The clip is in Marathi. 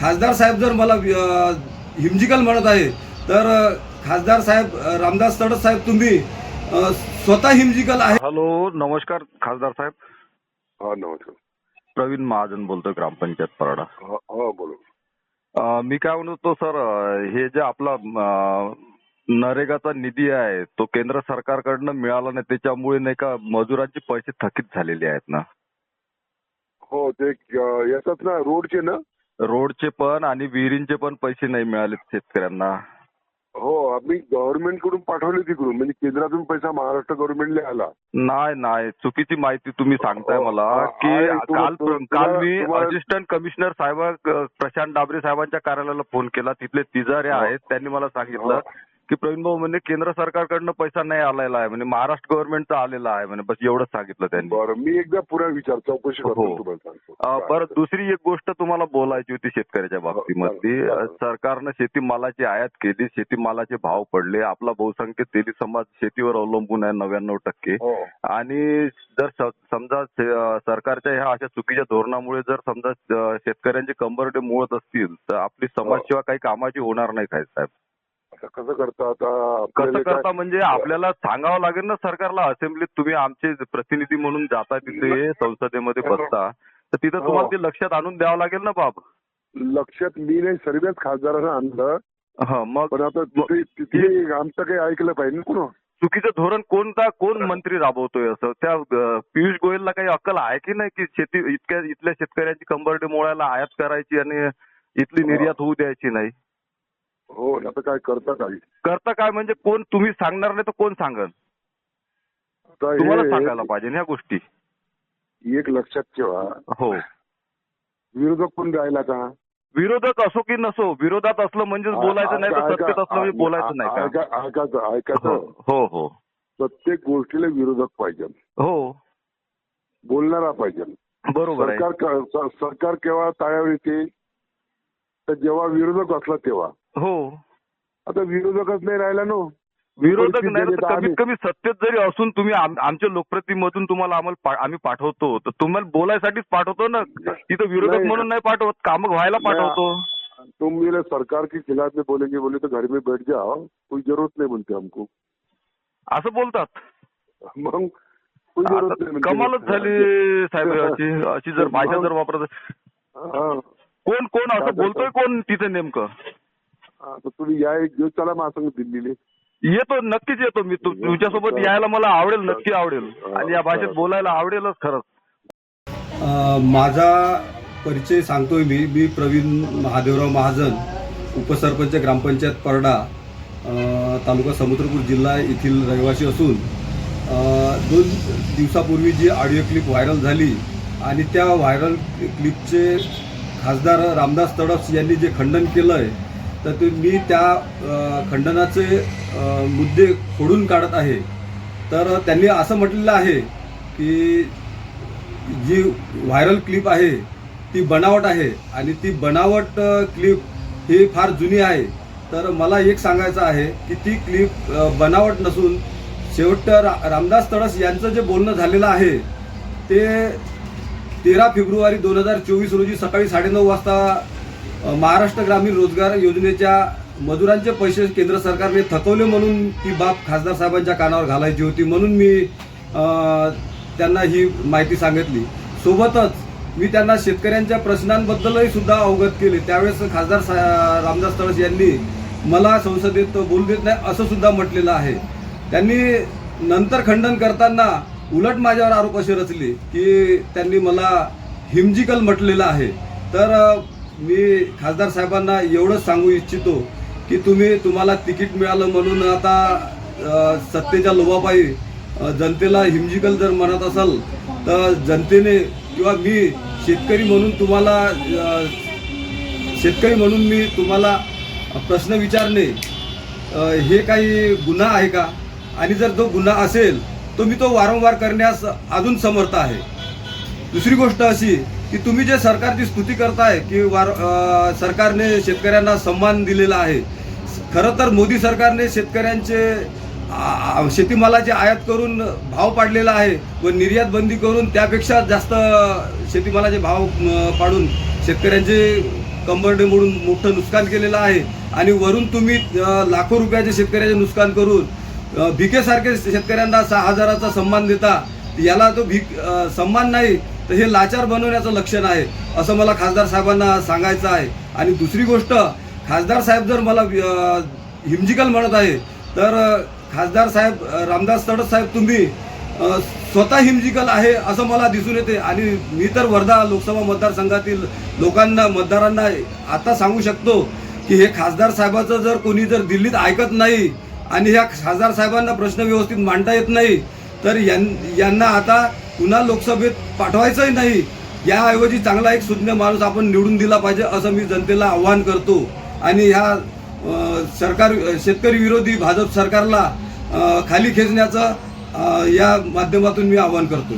खासदार साहेब जर मला हिमजिकल म्हणत आहे तर खासदार साहेब रामदास तडस साहेब तुम्ही स्वतः हिमजिकल आहे? हॅलो नमस्कार खासदार साहेब. हा नमस्कार. प्रवीण महाजन बोलतोय ग्रामपंचायत परडा. हा हा बोला. मी काय म्हणतो सर हे जे आपला नरेगाचा निधी आहे तो केंद्र सरकारकडनं मिळाला नाही त्याच्यामुळे नाही का मजुरांचे पैसे थकीत झालेले आहेत ना? हो ते येतात ना रोडचे ना? रोडचे पण आणि विहिरींचे पण पैसे नाही मिळाले शेतकऱ्यांना हो आम्ही गव्हर्नमेंटकडून पाठवले तिकडून म्हणजे केंद्रातून पैसा महाराष्ट्र गव्हर्नमेंटला आला नाही नाही चुकीची माहिती तुम्ही सांगताय मला अं, की काल काल मी असिस्टंट कमिशनर साहेब प्रशांत डाबरे साहेबांच्या कार्यालयाला फोन केला तिथले तिजारे हो. आहेत त्यांनी मला सांगितलं हो. की प्रवीण भाऊ म्हणजे केंद्र सरकारकडनं पैसा नाही आलेला आहे म्हणजे महाराष्ट्र गव्हर्नमेंटचा आलेला आहे म्हणजे बस एवढंच सांगितलं त्यांनी. बरं मी एकदा पुरा विचार चौकशी करतो हो. तुम्हाला सांगतो. अं, बरं दुसरी एक गोष्ट तुम्हाला बोलायची होती शेतकऱ्याच्या बाबतीमध्ये हो, अं, सरकारनं शेतीमालाची आयात केली शेतीमालाचे भाव पडले. आपला बहुसंख्य तेली समाज शेतीवर अवलंबून आहे नव्याण्णव टक्के. हो. आणि जर स- समजा से- अं, सरकारच्या ह्या अशा चुकीच्या धोरणामुळे जर समजा अं, शेतकऱ्यांचे कंबरडे मोडत असतील तर आपली समाजसेवा काही कामाची होणार नाही काय साहेब. आता कसं करता आता कसं आपल्याला करता काय- म्हणजे आपल्याला सांगावं लागेल ना सरकारला असेंब्लीत. तुम्ही आमचे प्रतिनिधी म्हणून जाता तिथे संसदेमध्ये बसता. तर तिथं तुम्हाला हो. ते लक्षात आणून द्यावं लागेल ना बाब. लक्षात मी नाही सर्वच खासदारांना आणलं. हा मग पण आता तिथे तिथे आमचं काही ऐकलं पाहिजे ना कुणा? चुकीचं धोरण कोणता कोण मंत्री राबवतोय असं? त्या अं, पियुष गोयलला काही अक्कल आहे की नाही की शेती इतक्या इथल्या शेतकऱ्यांची कंबरडे मोळायला आयात करायची आणि इथली निर्यात होऊ द्यायची नाही? हो आता काय करता काही करता काय म्हणजे कोण तुम्ही सांगणार नाही तर कोण सांगल? आता तुम्हाला हे- सांगायला पाहिजे ह्या गोष्टी. एक लक्षात ठेवा. हो. विरोधक कोण राहिला का? विरोधक असो की नसो विरोधात असलं म्हणजेच बोलायचं नाही तर ऐका- सत्तेत असलं म्हणजे बोलायचं नाही का? ऐका- ऐकायचं हो ऐकायचं हो हो. प्रत्येक गोष्टीला विरोधक पाहिजे. हो. बोलणारा पाहिजे. बरोबर आहे. सरकार क- सरकार केव्हा ताळ्यावर येते तर जेव्हा विरोधक असला तेव्हा. हो. आता विरोधकच नाही राहिला नो. विरोधक नाही तर कमीत कमी सत्तेत जरी असून तुम्ही आम- आमच्या लोकप्रतिनिधीमधून तुम्हाला आम्हाला आम्ही पाठवतो तर तुम्हाला बोलायसाठीच पाठवतो ना. तिथं विरोधक. म्हणून नाही पाठवत काम व्हायला पाठवतो. तुम मेरे सरकार के खिलाफ में बोलेंगे बोले तो घर में बैठ जाओ कोई जरूरत नहीं बोलते हमको असं बोलतात. मग. कमालच झाली साहेब अशी अशी जर भाषा जर वापरत. कोण कोण असं बोलतोय कोण तिथे नेमकं? आता तुम्ही या एक दिवस चला मला सांग दिल्लीला. येतो नक्कीच येतो मी. तु- तुमच्यासोबत यायला मला आवडेल नक्की आवडेल. आणि या भाषेत बोलायला आवडेलच खरंच. अ, माझा परिचय सांगतोय मी. मी प्रवीण महादेवराव महाजन उपसरपंच ग्रामपंचायत परडा तालुका समुद्रपूर जिल्हा येथील रहिवासी असून दोन दिवसापूर्वी जी ऑडिओ क्लिप व्हायरल झाली आणि त्या व्हायरल क्लिपचे खासदार रामदास तडस यांनी जे खंडन केलं आहे तर ते मी त्या खंडनाचे मुद्दे खोडून काढत आहे. तर त्यांनी असं म्हटलेलं आहे की जी व्हायरल क्लिप आहे ती बनावट आहे आणि ती बनावट क्लिप ही फार जुनी आहे. तर मला एक सांगायचं आहे की ती क्लिप बनावट नसून शेवट रा रामदास तडस यांचं जे बोलणं झालेलं आहे ते तेरा फेब्रुवारी दोन हजार चोवीस रोजी सकाळी साडेनऊ वाजता महाराष्ट्र ग्रामीण रोजगार योजनेच्या मजुरांचे पैसे केंद्र सरकारने थकवले म्हणून ती बाब खासदार साहेबांच्या कानावर घालायची होती म्हणून मी त्यांना ही माहिती सांगितली. सोबतच मी त्यांना शेतकऱ्यांच्या प्रश्नांबद्दलही सुद्धा अवगत केले. त्यावेळेस खासदार सा रामदास तळस यांनी मला संसदेत बोलू देत नाही असं सुद्धा म्हटलेलं आहे. त्यांनी नंतर खंडन करताना उलट माझ्यावर आरोप असे रचले की त्यांनी मला हिमजिकल म्हटलेलं आहे. तर मी खासदार साहेबांना एवढंच सांगू इच्छितो की तुम्ही तुम्हाला तिकीट मिळालं म्हणून आता सत्तेच्या लोभापायी जनतेला हिमजिकल जर म्हणत असाल तर जनतेने किंवा मी शेतकरी म्हणून तुम्हाला शेतकरी म्हणून मी तुम्हाला प्रश्न विचारणे हे काही गुन्हा आहे का? आणि जर तो गुन्हा असेल तो मी तो वारंवार करण्यास अजून समर्थ आहे. दुसरी गोष्ट अशी की तुम्ही जे सरकारची स्तुती करताय की वार सरकारने शेतकऱ्यांना सन्मान दिलेला आहे. खरं तर मोदी सरकारने शेतकऱ्यांचे शेतीमालाची आयात करून भाव पाडलेला आहे व निर्यात बंदी करून त्यापेक्षा जास्त शेतीमालाचे भाव पाडून शेतकऱ्यांचे कंबरडे मोडून मोठं नुकसान केलेलं आहे. आणि वरून तुम्ही लाखो रुपयाचे शेतकऱ्याचे नुकसान करून भिकेसारखे शेतकऱ्यांना सहा हजाराचा सन्मान देता याला तो भीक सन्मान नाही तर हे लाचार बनवण्याचं लक्षण आहे असं मला खासदार साहेबांना सांगायचं आहे. आणि दुसरी गोष्ट खासदार साहेब जर मला हिमजिकल म्हणत आहे तर खासदार साहेब रामदास तडस साहेब तुम्ही स्वतः हिमजिकल आहे असं मला दिसून येते. आणि मी तर वर्धा लोकसभा मतदारसंघातील लोकांना मतदारांना आता सांगू शकतो की हे खासदार साहेबाचं जर कोणी जर दिल्लीत ऐकत नाही आणि ह्या खासदार साहेबांना प्रश्न व्यवस्थित मांडता येत नाही तर यां- यांना आता पुन्हा लोकसभेत पाठवायचंही नाही. याऐवजी चांगला एक सुज्ञ माणूस आपण निवडून दिला पाहिजे असं मी जनतेला आव्हान करतो. आणि ह्या सरकार शेतकरी विरोधी भाजप सरकारला खाली खेचण्याचं या माध्यमातून मी आवाहन करतो.